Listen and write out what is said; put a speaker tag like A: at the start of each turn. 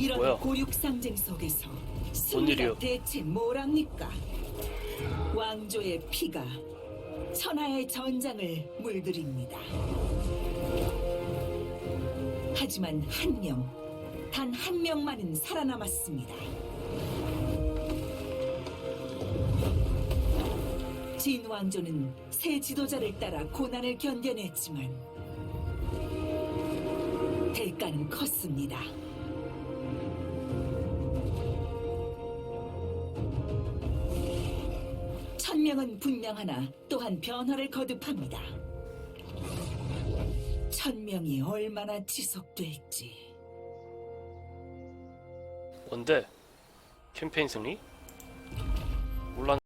A: 이런
B: 뭐야?
A: 고육 상징 속에서
B: 일이요?
A: 승리가 대체 뭐랍니까? 왕조의 피가 천하의 전장을 물들입니다. 하지만 한 명, 단 한 명만은 살아남았습니다. 진 왕조는 새 지도자를 따라 고난을 견뎌냈지만 대가는 컸습니다. 천명은 분명하나 또한 변화를 거듭합니다. 천명이 얼마나 지속될지.
B: 뭔데? 캠페인 승리?